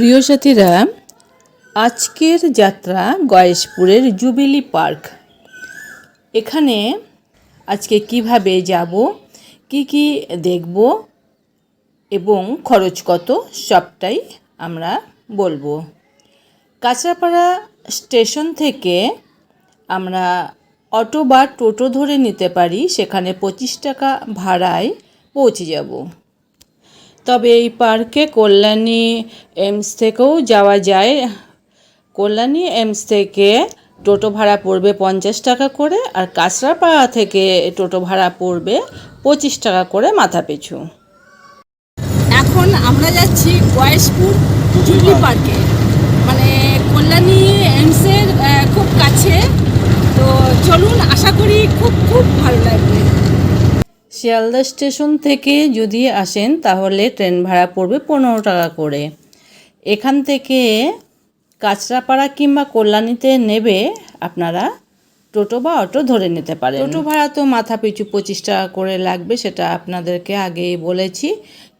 প্রিয় সাথীরা, আজকের যাত্রা গয়েশপুরের জুবিলি পার্ক। এখানে আজকে কীভাবে যাব, কি কি দেখব এবং খরচ কত, সবটাই আমরা বলব। কাঁচরাপাড়া স্টেশন থেকে আমরা অটো বা টোটো ধরে নিতে পারি, সেখানে পঁচিশ টাকা ভাড়ায় পৌঁছে যাব। তবে এই পার্কে কল্যাণী এমস থেকেও যাওয়া যায়। কল্যাণী এমস থেকে টোটো ভাড়া পড়বে পঞ্চাশ টাকা করে আর কাঁচরাপাড়া থেকে টোটো ভাড়া পড়বে পঁচিশ টাকা করে মাথা পিছু এখন আমরা যাচ্ছি গয়েশপুর জুবলি পার্কে। মানে কল্যাণী এমসের খুব কাছে। তো চলুন, আশা করি খুব খুব ভালো লাগবে। শিয়ালদা স্টেশন থেকে যদি আসেন, তাহলে ট্রেন ভাড়া পড়বে পনেরো টাকা করে। এখান থেকে কাঁচরাপাড়া কিংবা কল্যাণীতে নেবে আপনারা টোটো বা অটো ধরে নিতে পারেন। টোটো ভাড়া তো মাথা পিছু পঁচিশ টাকা করে লাগবে, সেটা আপনাদেরকে আগেই বলেছি।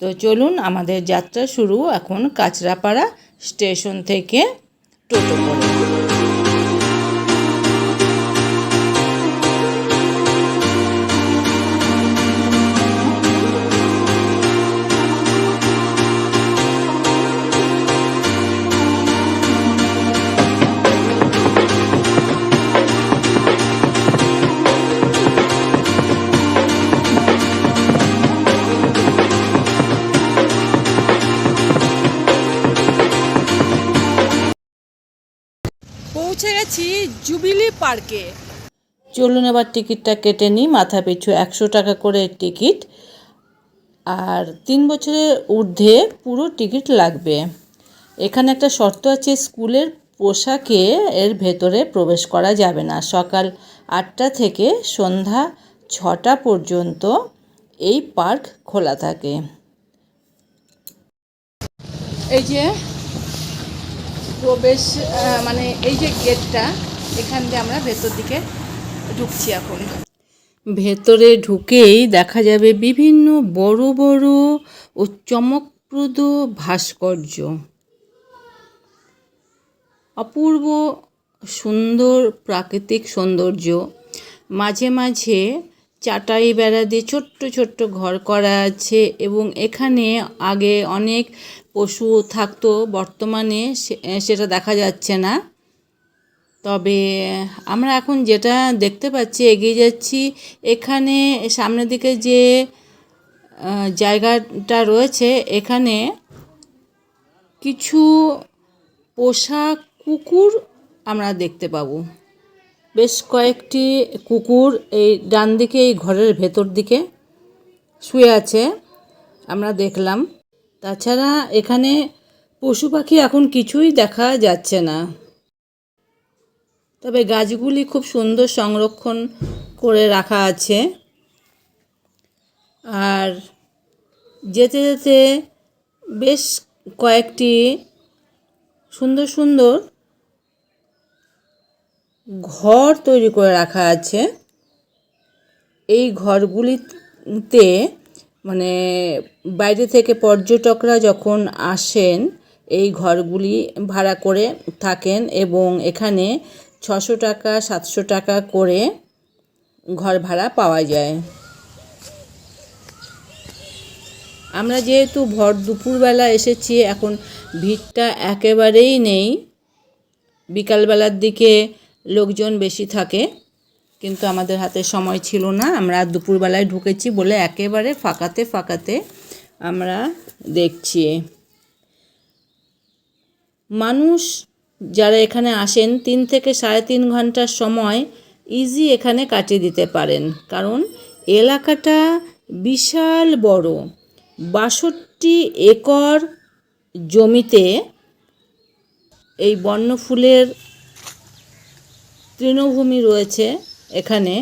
তো চলুন, আমাদের যাত্রা শুরু এখন কাঁচরাপাড়া স্টেশন থেকে টোটো করে। পৌঁছে গেছি জুবিলি পার্কে। চলুন এবার টিকিটটা কেটে নিই। মাথা পিছু একশো টাকা করে টিকিট। আর তিন বছরের ঊর্ধ্বে পুরো টিকিট লাগবে। এখানে একটা শর্ত আছে স্কুলের পোশাকে এর ভেতরে প্রবেশ করা যাবে না। সকাল আটটা থেকে সন্ধ্যা ছটা পর্যন্ত এই পার্ক খোলা থাকে। এই যে প্রবেশ মানে এই যে গেটটা, এখান দিয়ে আমরা ভেতর দিকে ঢুকছি এখন। ভেতরে ঢুকেই দেখা যাবে বিভিন্ন বড় বড় ও চমকপ্রদ ভাস্কর্য। অপূর্ব সুন্দর প্রাকৃতিক সৌন্দর্য। মাঝে মাঝে চাটাই বেড়া দিয়ে ছোট্ট ছোট্ট ঘর করা আছে এবং এখানে আগে অনেক পশু থাকতো বর্তমানে সেটা দেখা যাচ্ছে না। তবে আমরা এখন যেটা দেখতে পাচ্ছি, এগিয়ে যাচ্ছি, এখানে সামনের দিকে যে জায়গাটা রয়েছে, এখানে কিছু পোষা কুকুর আমরা দেখতে পাবো। বেশ কয়েকটি কুকুর এই ডান দিকে, এই ঘরের ভেতর দিকে শুয়ে আছে, আমরা দেখলাম। তাছাড়া এখানে পশু পাখি এখন কিছুই দেখা যাচ্ছে না। তবে গাছগুলি খুব সুন্দর সংরক্ষণ করে রাখা আছে। আর যেতে যেতে বেশ কয়েকটি সুন্দর সুন্দর ঘর তৈরি করে রাখা আছে। এই ঘরগুলিতে মানে বাইরে থেকে পর্যটকরা যখন আসেন, এই ঘরগুলি ভাড়া করে থাকেন এবং এখানে ছশো টাকা, সাতশো টাকা করে ঘর ভাড়া পাওয়া যায়। আমরা যেহেতু ভর দুপুরবেলা এসেছি, এখন ভিড়টা একেবারেই নেই। বিকালবেলার দিকে লোকজন বেশি থাকে। কিন্তু আমাদের হাতে সময় ছিল না। আমরা দুপুরবেলায় ঢুকেছি বলে একেবারে ফাঁকাতে ফাঁকাতে আমরা দেখছি। মানুষ যারা এখানে আসেন, তিন থেকে সাড়ে তিন ঘণ্টার সময় ইজি এখানে কাটিয়ে দিতে পারেন। কারণ এলাকাটা বিশাল বড়। বাষট্টি একর জমিতে এই বন্যফুলের তৃণভূমি রয়েছে। এখানে।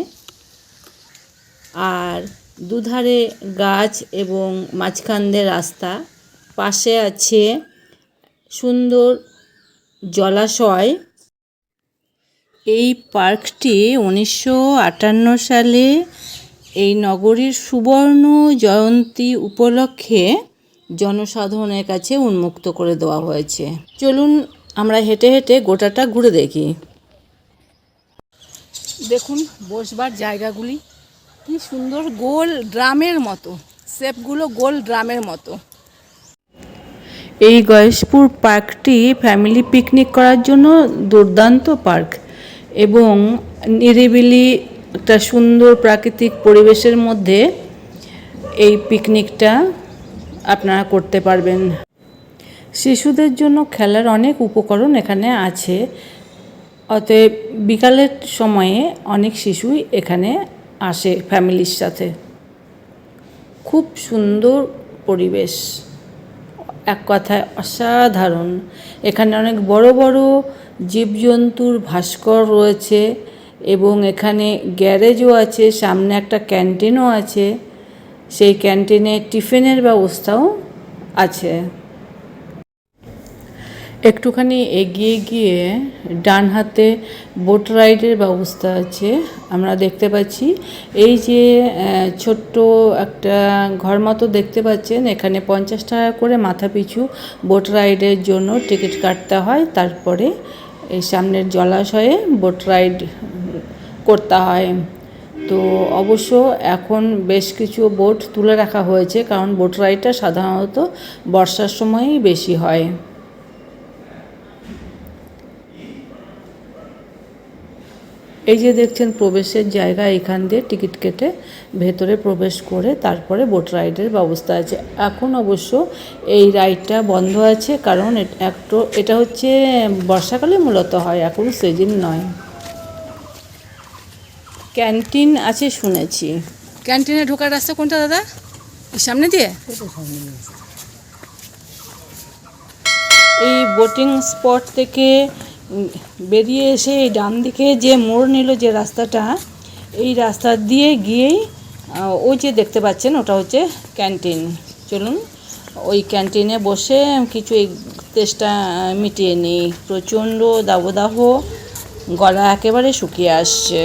আর দুধারে গাছ এবং মাঝখান দিয়ে রাস্তা। পাশে আছে সুন্দর জলাশয়। এই পার্কটি উনিশশো আটান্ন সালে এই নগরীর সুবর্ণ জয়ন্তী উপলক্ষে জনসাধারণের কাছে উন্মুক্ত করে দেওয়া হয়েছে। চলুন আমরা হেঁটে হেঁটে গোটাটা ঘুরে দেখি। দেখুন, বসবার জায়গাগুলি কি সুন্দর গোল ড্রামের মতো শেপগুলো গোল ড্রামের মতো। এই গয়েশপুর পার্কটি ফ্যামিলি পিকনিক করার জন্য দুর্দান্ত পার্ক এবং নিরিবিলি একটা সুন্দর প্রাকৃতিক পরিবেশের মধ্যে এই পিকনিকটা আপনারা করতে পারবেন। শিশুদের জন্য খেলার অনেক উপকরণ এখানে আছে। অতএব বিকালের সময়ে অনেক শিশুই এখানে আসে ফ্যামিলির সাথে। খুব সুন্দর পরিবেশ। এক কথায় অসাধারণ। এখানে অনেক বড় বড় জীবজন্তুর ভাস্কর রয়েছে এবং এখানে গ্যারেজও আছে, সামনে একটা ক্যান্টিনও আছে। সেই ক্যান্টিনে টিফিনের ব্যবস্থাও আছে। একটুখানি এগিয়ে গিয়ে ডান হাতে বোট রাইডের ব্যবস্থা আছে। আমরা দেখতে পাচ্ছি, এই যে ছোট্ট একটা ঘর মতো দেখতে পাচ্ছেন। এখানে পঞ্চাশ টাকা করে মাথা পিছু বোট রাইডের জন্য টিকিট কাটতে হয়। তারপরে এই সামনের জলাশয়ে বোট রাইড করতে হয়। তো অবশ্য এখন বেশ কিছু বোট তুলে রাখা হয়েছে, কারণ বোট রাইডটা সাধারণত বর্ষার সময়ই বেশি হয়। এই যে দেখছেন প্রবেশের জায়গা এখান দিয়ে টিকিট কেটে ভেতরে প্রবেশ করে তারপরে বোট রাইডের ব্যবস্থা আছে। এখন অবশ্য এই রাইডটা বন্ধ আছে কারণ এট- একটু এটা হচ্ছে বর্ষাকালে মূলত হয় এখন সিজন নয়। ক্যান্টিন আছে শুনেছি। ক্যান্টিনে ঢোকার রাস্তা কোনটা দাদা? এই সামনে দিয়ে? এই বোটিং স্পট থেকে বেরিয়ে এসে এই ডান দিকে যে মোড় নিল যে রাস্তাটা, এই রাস্তা দিয়ে গিয়েই ওই যে দেখতে পাচ্ছেন ওটা হচ্ছে ক্যান্টিন। চলুন, ওই ক্যান্টিনে বসে কিছু এই তেষ্টা মিটিয়ে নিই। প্রচণ্ড দাবদাহ, গলা একেবারে শুকিয়ে আসছে।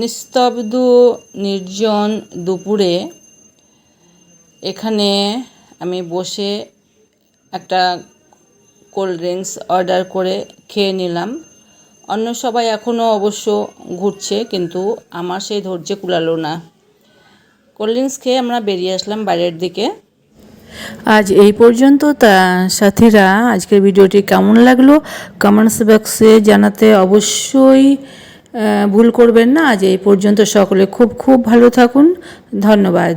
নিস্তব্ধ, নির্জন দুপুরে এখানে আমি বসে একটা কোল্ড ড্রিঙ্কস অর্ডার করে খেয়ে নিলাম। অন্য সবাই এখনও অবশ্য ঘুরছে, কিন্তু আমার সেই ধৈর্য কুলালো না। কোল্ড ড্রিঙ্কস খেয়ে আমরা বেরিয়ে আসলাম বাইরের দিকে। আজ এই পর্যন্ত, তা সাথীরা, আজকের ভিডিওটি কেমন লাগল? কমেন্টস বক্সে জানাতে অবশ্যই ভুল করবেন না। আজ এই পর্যন্ত সকলে খুব খুব ভালো থাকুন। ধন্যবাদ।